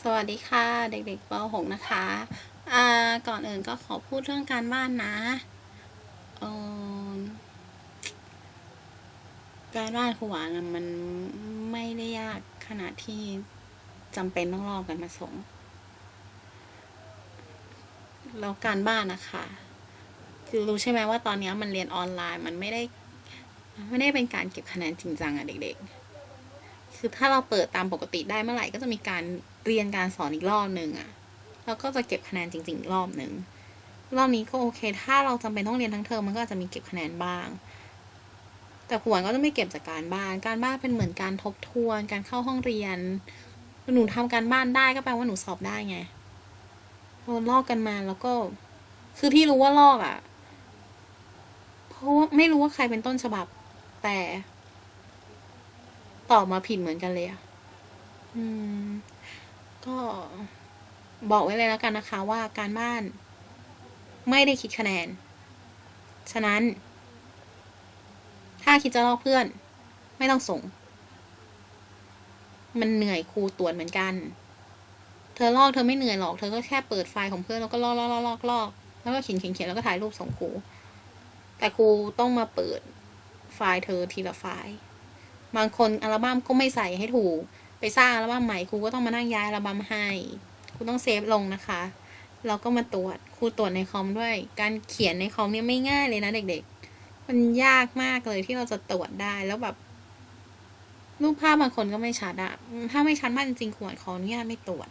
สวัสดีค่ะ เด็กๆป .6 นะคะอ่าก่อนอื่นก็ขอพูดเรื่องการบ้านนะออการบ้านครูหวานมันไม่ได้ยากขนาดที่จำเป็นต้องรอกันมาส่งแล้วการบ้านนะคะคือรู้ใช่ไหมว่าตอนนี้มันเรียนออนไลน์มันไม่ได้มันไม่ได้เป็นการเก็บคะแนนจริงจังอะเด็กๆ คือถ้าเราเปิดตามปกติได้เมื่อไหร่ก็จะมีการเรียนการสอนอีกรอบหนึ่งอะแล้วก็จะเก็บคะแนนจริง ๆ อีกรอบหนึ่งรอบนี้ก็โอเค ถ้าเราจำเป็นต้องเรียนทั้งเทอมมันก็อาจจะมีเก็บคะแนนบ้าง แต่ขวนก็จะไม่เก็บจากการบ้าน การบ้านเป็นเหมือนการทบทวน การเข้าห้องเรียน หนูทำการบ้านได้ก็แปลว่าหนูสอบได้ไงพอลอกกันมาแล้วก็ คือที่รู้ว่าลอกอะ่ะ เพราะไม่รู้ว่าใครเป็นต้นฉบับ แต่ ตอบมาผิดเหมือนกันเลยอะ อืม ก็บอกไว้เลยแล้วกันนะคะ ว่าการบ้าน ไม่ได้คิดคะแนน ฉะนั้น ถ้าคิดจะลอกเพื่อน ไม่ต้องส่ง มันเหนื่อยครูตรวจเหมือนกัน เธอลอกเธอไม่เหนื่อยหรอก เธอก็แค่เปิดไฟล์ของเพื่อนแล้วก็ลอกลอกลอกลอกลอกแล้วก็เขียนเขียนเขียนแล้วก็ถ่ายรูปส่งครู แต่ครูต้องมาเปิดไฟล์เธอทีละไฟล์ บางคนอัลบั้มก็ไม่ใส่ให้ถูก ไปสร้างอัลบั้มใหม่ครูก็ต้องมานั่งย้ายอัลบั้มให้ครูต้องเซฟลงนะคะแล้วก็มาตรวจครูตรวจในคอมด้วย การเขียนในคอมเนี่ยไม่ง่ายเลยนะเด็กๆ มันยากมากเลยที่เราจะตรวจได้แล้วแบบรูปภาพบางคนก็ไม่ชัดอะถ้าไม่ชัดมากจริงๆควรขออนุญาตไม่ตรวจ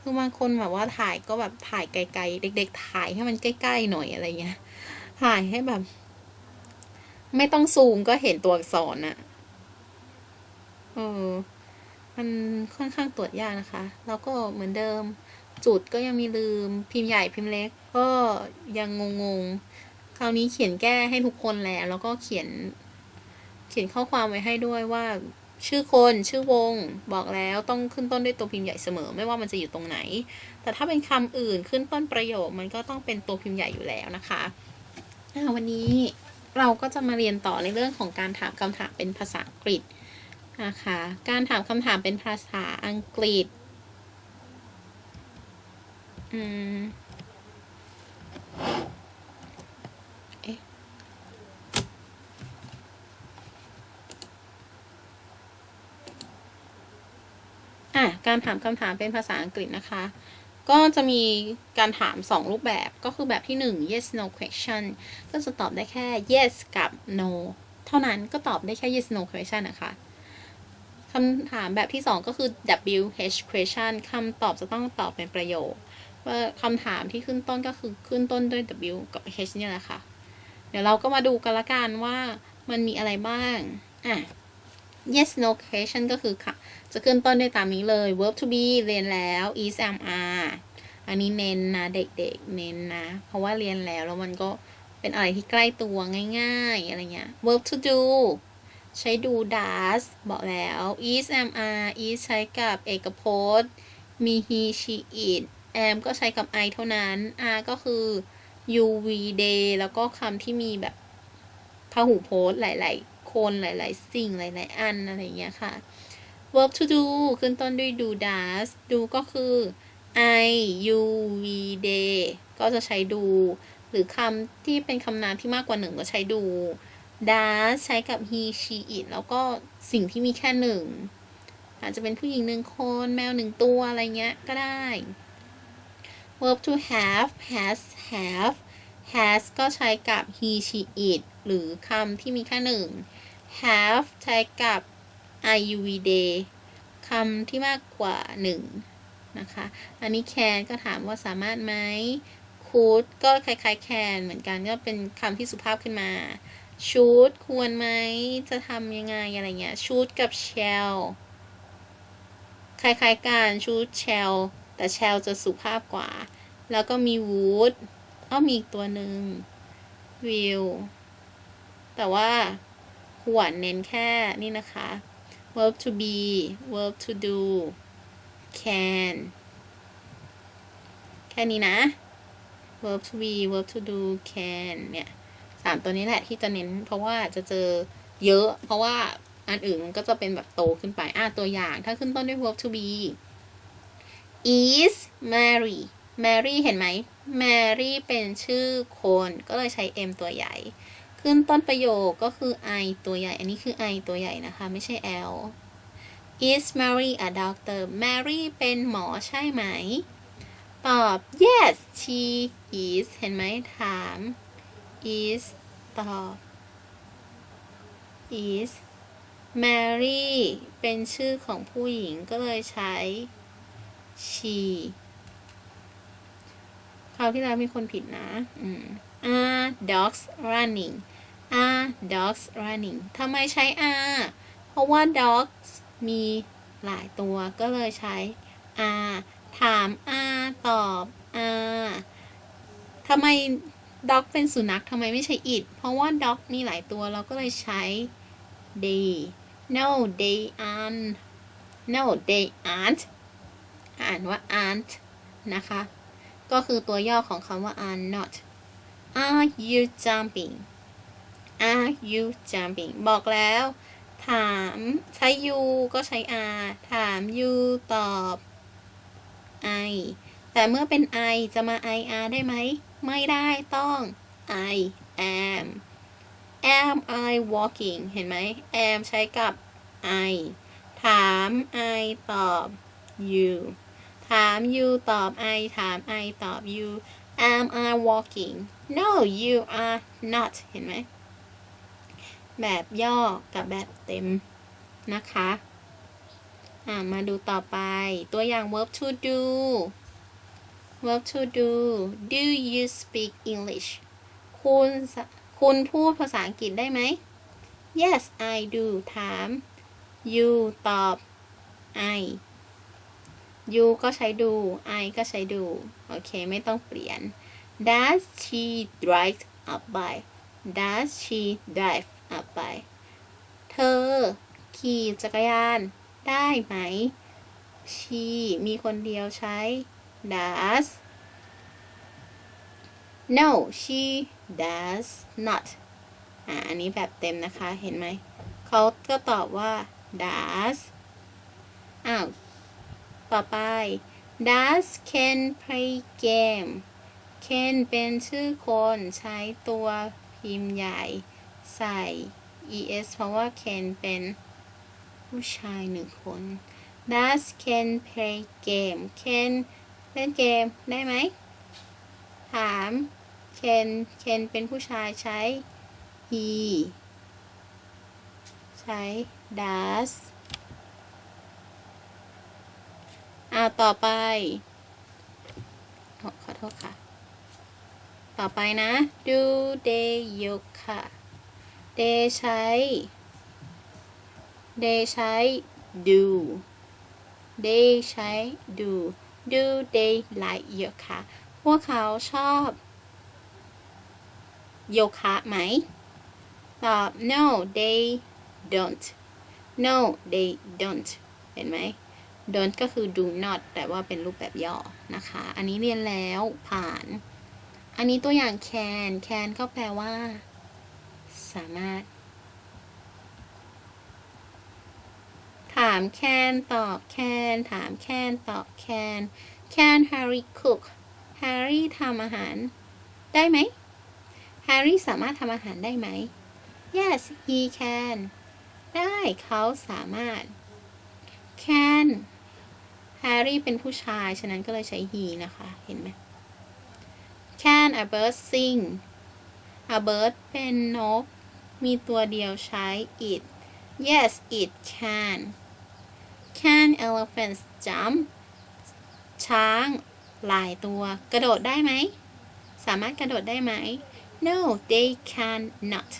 คือบางคนแบบว่าถ่ายก็แบบถ่ายไกลๆ เด็ก ๆ ถ่ายให้มันใกล้ๆหน่อยอะไรเงี้ย ถ่ายให้แบบ ไม่ต้องซูมก็เห็นตัวอักษรอะ เออมันค่อนข้างตรวจยากนะคะ แล้วก็เหมือนเดิม จุดก็ยังมีลืมพิมพ์ใหญ่พิมพ์เล็กก็ยังงงๆ คราวนี้เขียนแก้ให้ทุกคนแล้วแล้วก็เขียน เขียนข้อความไว้ให้ด้วยว่า ชื่อคนชื่อวง บอกแล้วต้องขึ้นต้นด้วยตัวพิมพ์ใหญ่เสมอ ไม่ว่ามันจะอยู่ตรงไหน แต่ถ้าเป็นคำอื่นขึ้นต้นประโยคมันก็ต้องเป็นตัวพิมพ์ใหญ่อยู่แล้วนะคะวันนี้เราก็จะมาเรียนต่อในเรื่องของการถามคำถามเป็นภาษาอังกฤษ นะคะ การถามคำถามเป็นภาษาอังกฤษ อืม เอ๊ะ อะ การถามคำถามเป็นภาษาอังกฤษนะคะ ก็จะมีการถาม 2 รูปแบบ ก็คือแบบที่ 1 yes no question ก็จะตอบได้แค่ yes กับ no เท่านั้นก็ตอบได้แค่ yes no question นะคะ คำถามแบบที่ 2 ก็คือ WH question คำตอบจะต้องตอบเป็นประโยค ว่าคำถามที่ขึ้นต้นก็คือขึ้นต้นด้วย W กับ H เนี่ยแหละค่ะ เดี๋ยวเราก็มาดูกันละกันว่ามันมีอะไรบ้าง อะ yes no question ก็คือค่ะ จะขึ้นต้นด้วยตามนี้เลย verb to be เรียนแล้ว is am are อันนี้เน้นนะเด็กๆ เน้นนะ เพราะว่าเรียนแล้วแล้วมันก็เป็นอะไรที่ใกล้ตัวง่าย ๆ อะไรเงี้ย verb to do ใช้ดู does บอกแล้ว is am are is ใช้กับเอกพจน์ มี he she it am ก็ใช้กับ I เท่านั้น are ก็คือ you we they แล้วก็คำที่มีแบบพหูพจน์หลาย ๆ คนหลาย ๆ สิ่งหลาย ๆ อัน อะไรอย่างเงี้ยค่ะ verb to do ขึ้นต้นด้วย do does do ก็คือ I you we they ก็จะใช้ดู หรือคำที่เป็นคำนามที่มากกว่าหนึ่งก็ใช้ดู does ใช้กับ he she it แล้วก็สิ่งที่มีแค่หนึ่ง อาจจะเป็นผู้หญิงหนึ่งคน แมวหนึ่งตัว อะไรเงี้ย ก็ได้ verb to have has have has ก็ใช้กับ he she it หรือคำที่มีแค่หนึ่ง have ใช้กับ I U V day คำที่มากกว่าหนึ่งนะคะ อันนี้ can ก็ถามว่าสามารถไหม could ก็คล้ายๆ can เหมือนกันก็เป็นคำที่สุภาพขึ้นมา should ควรไหมจะทำยังไงอะไรเงี้ย should กับ shall คล้ายๆกัน should shall แต่ shall จะสุภาพกว่า แล้วก็มี would อ้อมีอีกตัวหนึ่ง will แต่ว่าขวนเน้นแค่นี่นะคะ verb to be verb to do can แค่นี้นะ verb to be verb to do can เนี่ย สามตัวนี้แหละที่จะเน้น เพราะว่าจะเจอเยอะ เพราะว่าอันอื่นมันก็จะเป็นแบบโตขึ้นไปอะตัวอย่างถ้าขึ้นต้นด้วย verb to be is Mary Mary เห็นไหม Mary เป็นชื่อคนก็เลยใช้ M ตัวใหญ่ ขึ้นต้นประโยคก็คือ I ตัวใหญ่ อันนี้คือ I ตัวใหญ่นะคะ ไม่ใช่ L Is Mary a doctor Mary เป็นหมอใช่ไหม ตอบ yes she is เห็นไหมถาม is ตอบ is Mary เป็นชื่อของผู้หญิงก็เลยใช้ she คราวที่แล้วมีคนผิดนะอืม are dogs running are dogs running ทำไมใช้ are เพราะว่า dogs มีหลายตัวก็เลยใช้ are ถาม are ตอบ are ทำไม dog เป็นสุนัขทำไมไม่ใช่ it เพราะว่า dog มีหลายตัวเราก็เลยใช้ they no they aren't no they aren't อ่านว่า aren't นะคะ ก็คือตัวย่อของคำว่า are not are you jumping are you jumping บอกแล้ว ถามใช้ you ก็ใช้ are ถาม you ตอบ I แต่เมื่อเป็น I จะมา I are ได้ไหม ไม่ได้ต้อง I am am I walking เห็นไหม am ใช้กับ I ถาม I ตอบ you ถาม you ตอบ I ถาม I ตอบ you am I walking no you are not เห็นไหม แบบย่อกับแบบเต็มนะคะ อ่ามาดูต่อไปตัวอย่าง verb to do verb to do do you speak English คุณคุณพูดภาษาอังกฤษได้ไหม yes I do ถาม you ตอบ I you ก็ใช้ดู I ก็ใช้ดู โอเค ไม่ต้องเปลี่ยน does she drive a bike does she drive a bike เธอ ขี่จักรยานได้ไหม she มีคนเดียวใช้ does no she does not อ่าอันนี้แบบเต็มนะคะเห็นไหม เขาก็ตอบว่า does อ้าว ต่อไป does Ken play game Ken เป็นชื่อคนใช้ตัวพิมพ์ใหญ่ ใส่ es เพราะว่า Ken เป็นผู้ชายหนึ่งคน does Ken play game Ken เล่นเกมได้ไหม ถาม Ken Ken เป็นผู้ชายใช้ he ใช้ does อ่าต่อไปขอขอโทษค่ะ ต่อไปนะ do they yoga they ใช้ they ใช้ do they ใช้ do do they like yoga พวกเขาชอบโยคะไหม ตอบ no they don't no they don't เห็นไหม don't ก็คือ do not แต่ว่าเป็นรูปแบบย่อนะคะ อันนี้เรียนแล้วผ่าน อันนี้ตัวอย่าง can can ก็แปลว่า สามารถ ถาม can ตอบ can ถาม can ตอบ can can Harry cook Harry ทำอาหารได้ไหม Harry สามารถทำอาหารได้ไหม yes he can ได้เขาสามารถ can Harry เป็นผู้ชาย ฉะนั้นก็เลยใช้ he นะคะ เห็นไหม can a bird sing a bird เป็นนก มีตัวเดียวใช้ it yes it can can elephants jump ช้างหลายตัว กระโดดได้ไหม สามารถกระโดดได้ไหม no they can not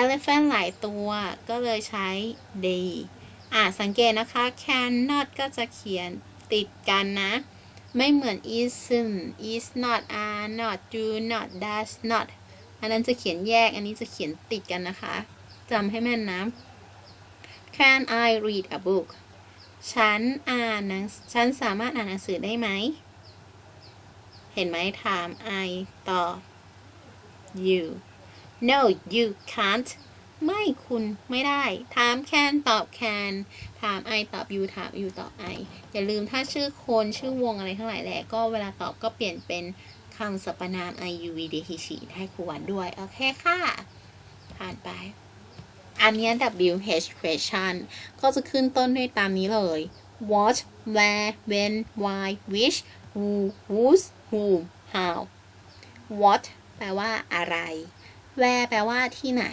elephant หลายตัวก็เลยใช้ they อ่าสังเกตนะคะ cannot ก็จะเขียนติดกันนะ ไม่เหมือน isn't is not are not do not does not อันนั้นจะเขียนแยก อันนี้จะเขียนติดกันนะคะจำให้แม่นนะ Can I read a book ฉันอ่านหนังฉันสามารถอ่านหนังสือได้ไหม เห็นไหมถาม I ตอบ you no you can't ไม่คุณไม่ได้ ถาม can ตอบ can ถาม I ตอบ you ถาม you ตอบ I อย่าลืมถ้าชื่อคนชื่อวงอะไรทั้งหลายแหละก็เวลาตอบก็เปลี่ยนเป็นคำสรรพนาม I U V D H E ให้ครูวันด้วย โอเคค่ะ ผ่านไป อันนี้ W H question ก็จะขึ้นต้นด้วยตามนี้เลย what where when why which who whose whom how what แปลว่าอะไร where แปลว่าที่ไหน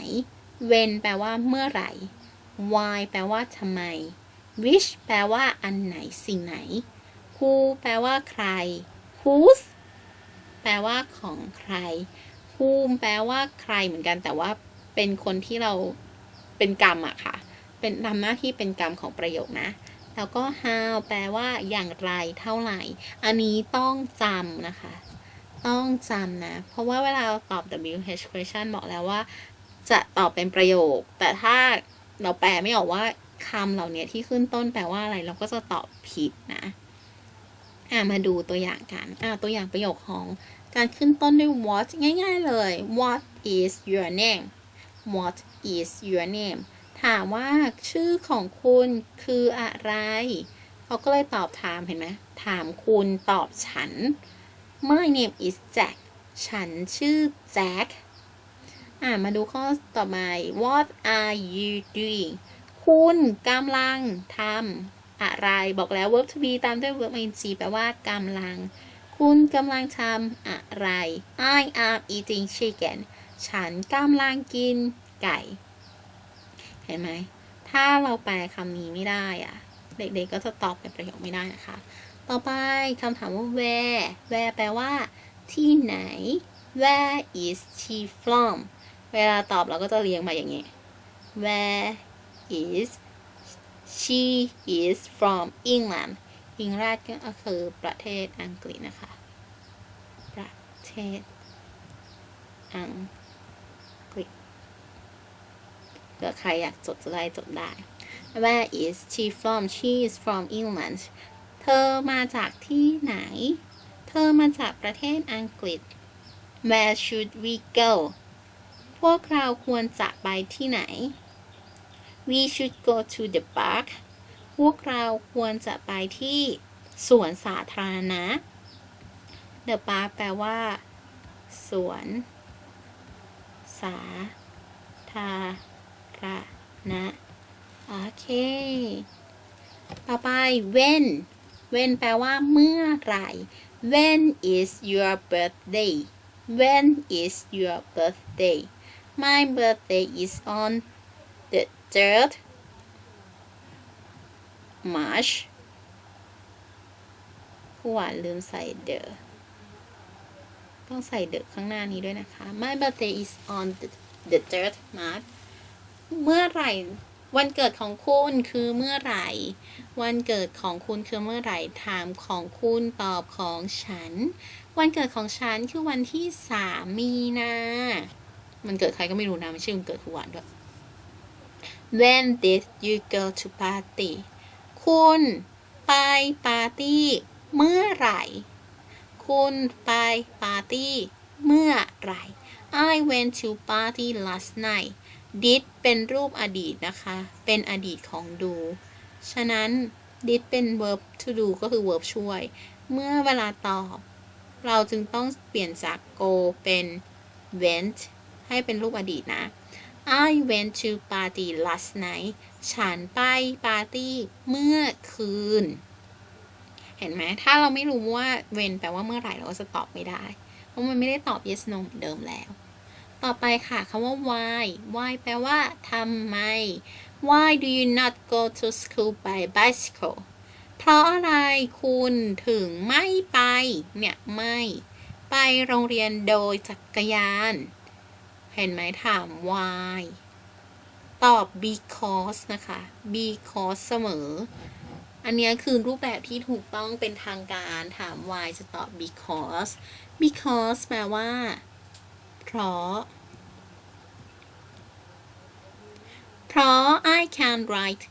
when แปลว่าเมื่อไหร่ why แปลว่าทำไม which แปลว่าอันไหนสิ่งไหน who แปลว่าใคร whose แปลว่าของใคร whom แปลว่าใครเหมือนกันแต่ว่าเป็นคนที่เรา เป็นกรรมอะค่ะ เป็นทำหน้าที่เป็นกรรมของประโยคนะ แล้วก็ how แปลว่าอย่างไรเท่าไหร่ อันนี้ต้องจำนะคะ ต้องจำนะ เพราะว่าเวลาตอบ WH question บอกแล้วว่า จะตอบเป็นประโยค แต่ถ้าเราแปลไม่ออกว่าคำเหล่านี้ที่ขึ้นต้นแปลว่าอะไร เราก็จะตอบผิดนะอะมาดูตัวอย่างกันอะตัวอย่างประโยคของการขึ้นต้นด้วย what ง่าย ๆ เลย what is your name what is your name ถามว่าชื่อของคุณคืออะไร เขาก็เลยตอบถามเห็นไหมถามคุณตอบฉัน My name is Jack ฉันชื่อแจ็คอ่ามาดูข้อต่อมา What are you doing คุณกำลังทำอะไร บอกแล้ว verb to be ตามด้วย verb ing แปลว่ากำลัง คุณกำลังทำอะไร I am eating chicken ฉันกำลังกินไก่ เห็นไหม ถ้าเราแปลคำนี้ไม่ได้อะเด็กๆก็จะตอบเป็นประโยคไม่ได้นะคะ ต่อไปคำถามว่า where where แปลว่า ที่ไหน where is she from เวลาตอบเราก็จะเรียงมาอย่างนี้ where is she is from England England ก็คือประเทศอังกฤษนะคะ ประเทศอังกฤษเผื่อใครอยากจดจะได้จดได้ Where is she from she is from England เธอมาจากที่ไหน เธอมาจากประเทศอังกฤษ Where should we go พวกเราควรจะไปที่ไหน We should go to the park พวกเราควรจะไปที่สวนสาธารณะ The park แปลว่า สวน สาธาร ณะนะโอเค ต่อไป when when แปลว่าเมื่อไหร่ when is your birthday when is your birthday my birthday is on the third March ผู้หวานลืมใส่ the ต้องใส่ the ข้างหน้านี้ด้วยนะคะ my birthday is on the, the third March เมื่อไหร่ วันเกิดของคุณคือเมื่อไหร่ วันเกิดของคุณคือเมื่อไหร่ ถามของคุณตอบของฉัน วันเกิดของฉันคือวันที่สามมีนามันเกิดใครก็ไม่รู้นะไม่ใช่วันเกิดคุณหวานด้วย When did you go to party คุณไปปาร์ตี้เมื่อไหร่ คุณไปปาร์ตี้เมื่อไหร่ I went to party last night did เป็นรูปอดีตนะคะ เป็นอดีตของดูฉะนั้น did เป็น verb to do ก็คือ verb ช่วย เมื่อเวลาตอบ เราจึงต้องเปลี่ยนจาก go เป็น went ให้เป็นรูปอดีตนะ I went to party last night ฉันไปปาร์ตี้เมื่อคืน เห็นไหม ถ้าเราไม่รู้ว่า when แปลว่าเมื่อไหร่เราก็จะตอบไม่ได้ เพราะมันไม่ได้ตอบ yes no เหมือนเดิมแล้ว ต่อไปค่ะคำว่า why why แปลว่าทำไม why do you not go to school by bicycle เพราะอะไรคุณถึงไม่ไป เนี่ย ไม่ ไปโรงเรียนโดยจักรยาน เห็นไหมถาม why ตอบ because นะคะ because เสมอ อันนี้คือรูปแบบที่ถูกต้องเป็นทางการถาม why จะตอบ because because แปลว่า เพราะ เพราะ I can ride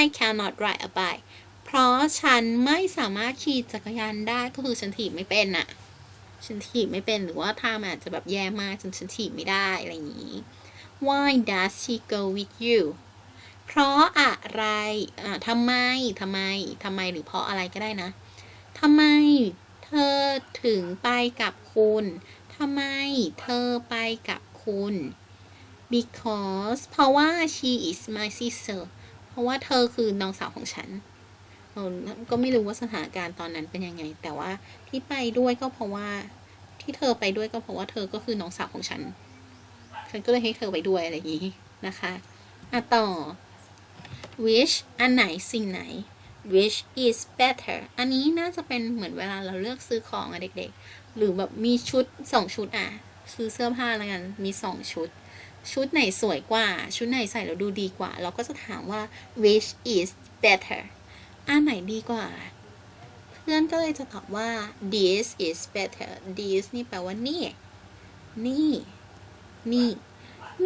I cannot ride a bike เพราะฉันไม่สามารถขี่จักรยานได้ก็คือฉันถีบไม่เป็นน่ะ ฉันถีบไม่เป็นหรือว่าท่ามันอาจจะแบบแย่มากจนฉันถีบไม่ได้อะไรอย่างนี้ why does she go with you เพราะอะไร อ่าทำไม ทำไม ทำไม หรือเพราะอะไรก็ได้นะ ทำไม เธอถึงไปกับคุณ ทำไมเธอไปกับคุณ because เพราะว่า she is my sister เพราะว่าเธอคือน้องสาวของฉันเออก็ไม่รู้ว่าสถานการณ์ตอนนั้นเป็นยังไง แต่ว่าที่ไปด้วยก็เพราะว่าที่เธอไปด้วยก็เพราะว่าเธอก็คือน้องสาวของฉัน ฉันก็เลยให้เธอไปด้วยอะไรอย่างนี้นะคะอะต่อ which อันไหนสิ่งไหน which is better อันนี้น่าจะเป็นเหมือนเวลาเราเลือกซื้อของอะเด็กๆ หรือแบบมีชุดสองชุดอะซื้อเสื้อผ้าแล้วกันมีสองชุด ชุดไหนสวยกว่า ชุดไหนใส่แล้วดูดีกว่า เราก็จะถามว่า which is better อันไหนดีกว่า เพื่อนก็เลยจะตอบว่า this is better this นี่แปลว่านี่ นี่ นี่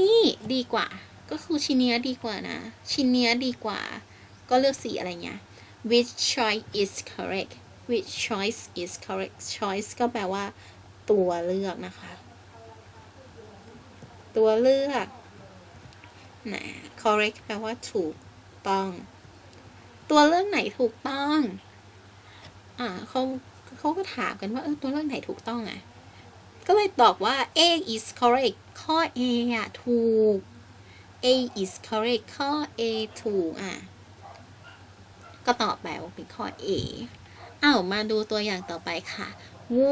นี่ดีกว่า ก็คือชิ้นเนี้ยดีกว่านะ ชิ้นเนี้ยดีกว่า ก็เลือกสีอะไรเงี้ย which choice is correct which choice is correct choice ก็แปลว่า ตัวเลือกนะคะ ตัวเลือกนะ correct แปลว่าถูกต้อง ตัวเลือกไหนถูกต้อง อ่าเขาเขาก็ถามกันว่าเออตัวเลือกไหนถูกต้องอะ ก็เลยตอบว่า A is correct ข้อ A อะถูก A is correct ข้อ A ถูกอะ ก็ตอบแบบเป็นข้อ A อ้าวมาดูตัวอย่างต่อไปค่ะ who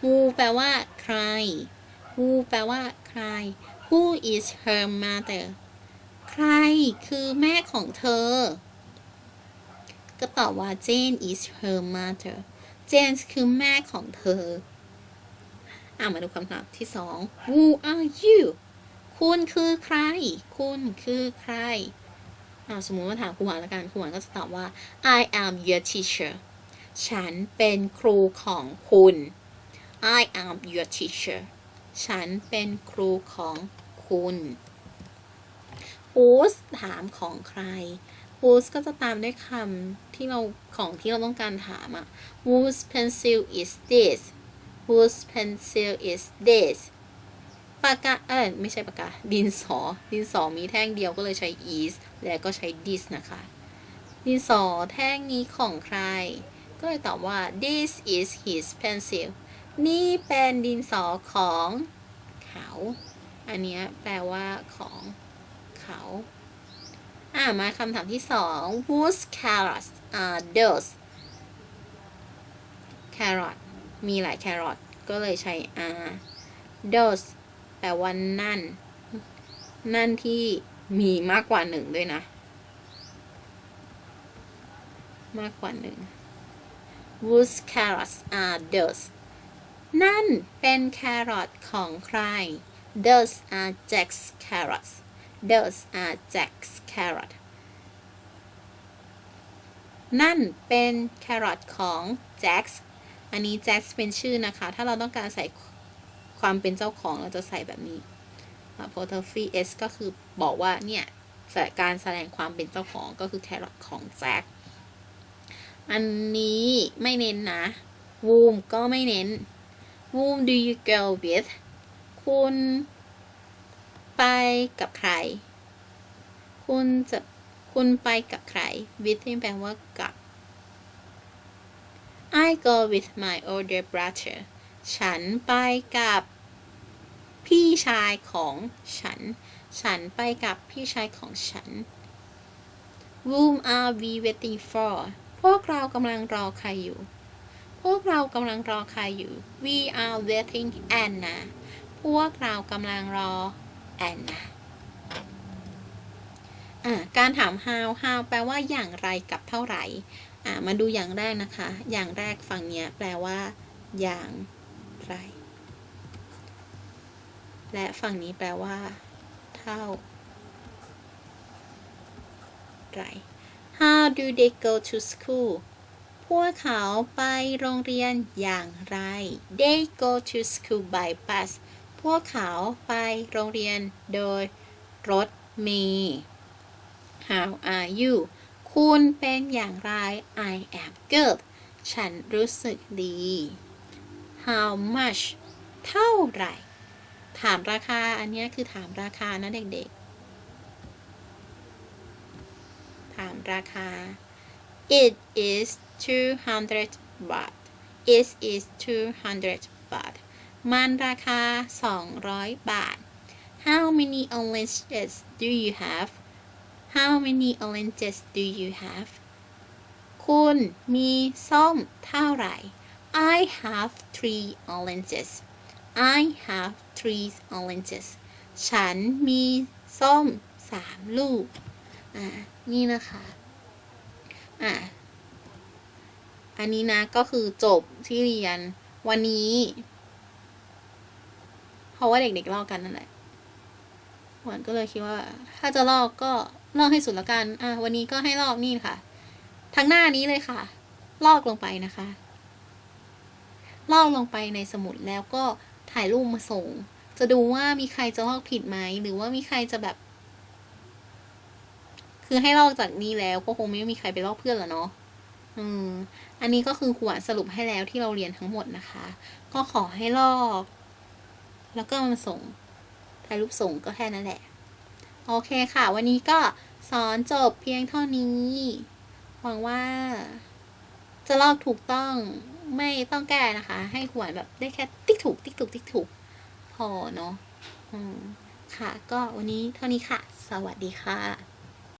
who แปลว่า ใคร who แปลว่า ใคร who is her mother ใครคือแม่ของเธอ ก็ตอบว่า Jane is her mother Jane คือแม่ของเธอ อ่ามาดูคำถามที่สอง Who are you คุณคือใคร คุณคือใครอ่าสมมุติว่าถามครูหวานละกันครูหวานก็จะตอบว่า I am your teacher ฉันเป็นครูของคุณ I am your teacher ฉันเป็นครูของคุณ Whose ถามของใคร Whose ก็จะตามด้วยคำที่เราของที่เราต้องการถามอะ Whose pencil is this Whose pencil is this ปากกา เออไม่ใช่ปากกา ดินสอ ดินสอมีแท่งเดียวก็เลยใช้ is แล้วก็ใช้ this นะคะ ดินสอแท่งนี้ของใคร ก็เลยตอบว่า this is his pencil นี่เป็นดินสอของเขา อันนี้แปลว่าของเขา อ่ามาคำถามที่สอง whose carrots are those carrot มีหลาย carrot ก็เลยใช้ are those แปลว่านั่น นั่นที่มีมากกว่าหนึ่งด้วยนะ มากกว่าหนึ่ง whose carrots are those นั่นเป็นแครอทของใคร those are Jack's carrots those are Jack's carrot นั่นเป็นแครอทของแจ็คอันนี้แจ็คเป็นชื่อนะคะ ถ้าเราต้องการใส่ความเป็นเจ้าของเราจะใส่แบบนี้ apostrophe s ก็คือบอกว่าเนี่ยการแสดงความเป็นเจ้าของก็คือแครอทของแจ็ค อันนี้ไม่เน้นนะ whom ก็ไม่เน้น whom do you go with คุณไปกับใคร คุณจะคุณไปกับใคร with ที่แปลว่ากับ I go with my older brother ฉันไปกับ พี่ชายของฉัน ฉันไปกับพี่ชายของฉัน Whom are we waiting for พวกเรากำลังรอใครอยู่ พวกเรากำลังรอใครอยู่ We are waiting Anna พวกเรากำลังรอ Anna อ่าการถาม how how แปลว่าอย่างไรกับเท่าไหร่อ่ามาดูอย่างแรกนะคะ อย่างแรกฝั่งนี้แปลว่า อย่างไร และฝั่งนี้แปลว่า เท่าไหร่ How do they go to school พวกเขาไปโรงเรียนอย่างไร They go to school by bus พวกเขาไปโรงเรียนโดยรถเมล์ How are you คุณเป็นอย่างไร I am good ฉันรู้สึกดี How much เท่าไหร่ ถามราคา อันนี้คือถามราคานะเด็กๆ ถามราคา it is 200 baht it is 200 baht มันราคา 200 บาท how many oranges do you have how many oranges do you have คุณมีส้มเท่าไหร่ I have three oranges I have three oranges ฉันมีส้มสามลูก อ่านี่นะคะอ่าอันนี้นะก็คือจบที่เรียนวันนี้ เพราะว่าเด็กๆลอกกันนั่นแหละหวานก็เลยคิดว่า ถ้าจะลอกก็ลอกให้สุดละกัน อะวันนี้ก็ให้ลอกนี่ค่ะทั้งหน้านี้เลยค่ะ ลอกลงไปนะคะ ลอกลงไปในสมุดแล้วก็ถ่ายรูปมาส่ง จะดูว่ามีใครจะลอกผิดไหม หรือว่ามีใครจะแบบ คือให้ลอกจากนี้แล้วก็คงไม่มีใครไปลอกเพื่อนละเนาะอืมอันนี้ก็คือขวานสรุปให้แล้วที่เราเรียนทั้งหมดนะคะ ก็ขอให้ลอก แล้วก็มาส่งถ่ายรูปส่งก็แค่นั้นแหละ โอเคค่ะ วันนี้ก็สอนจบเพียงเท่านี้ หวังว่า จะลอกถูกต้องไม่ต้องแก้นะคะ ให้ขวานแบบได้แค่ติ๊กถูกติ๊กถูกติ๊กถูกพอเนาะอืมค่ะ ก็วันนี้เท่านี้ค่ะ สวัสดีค่ะ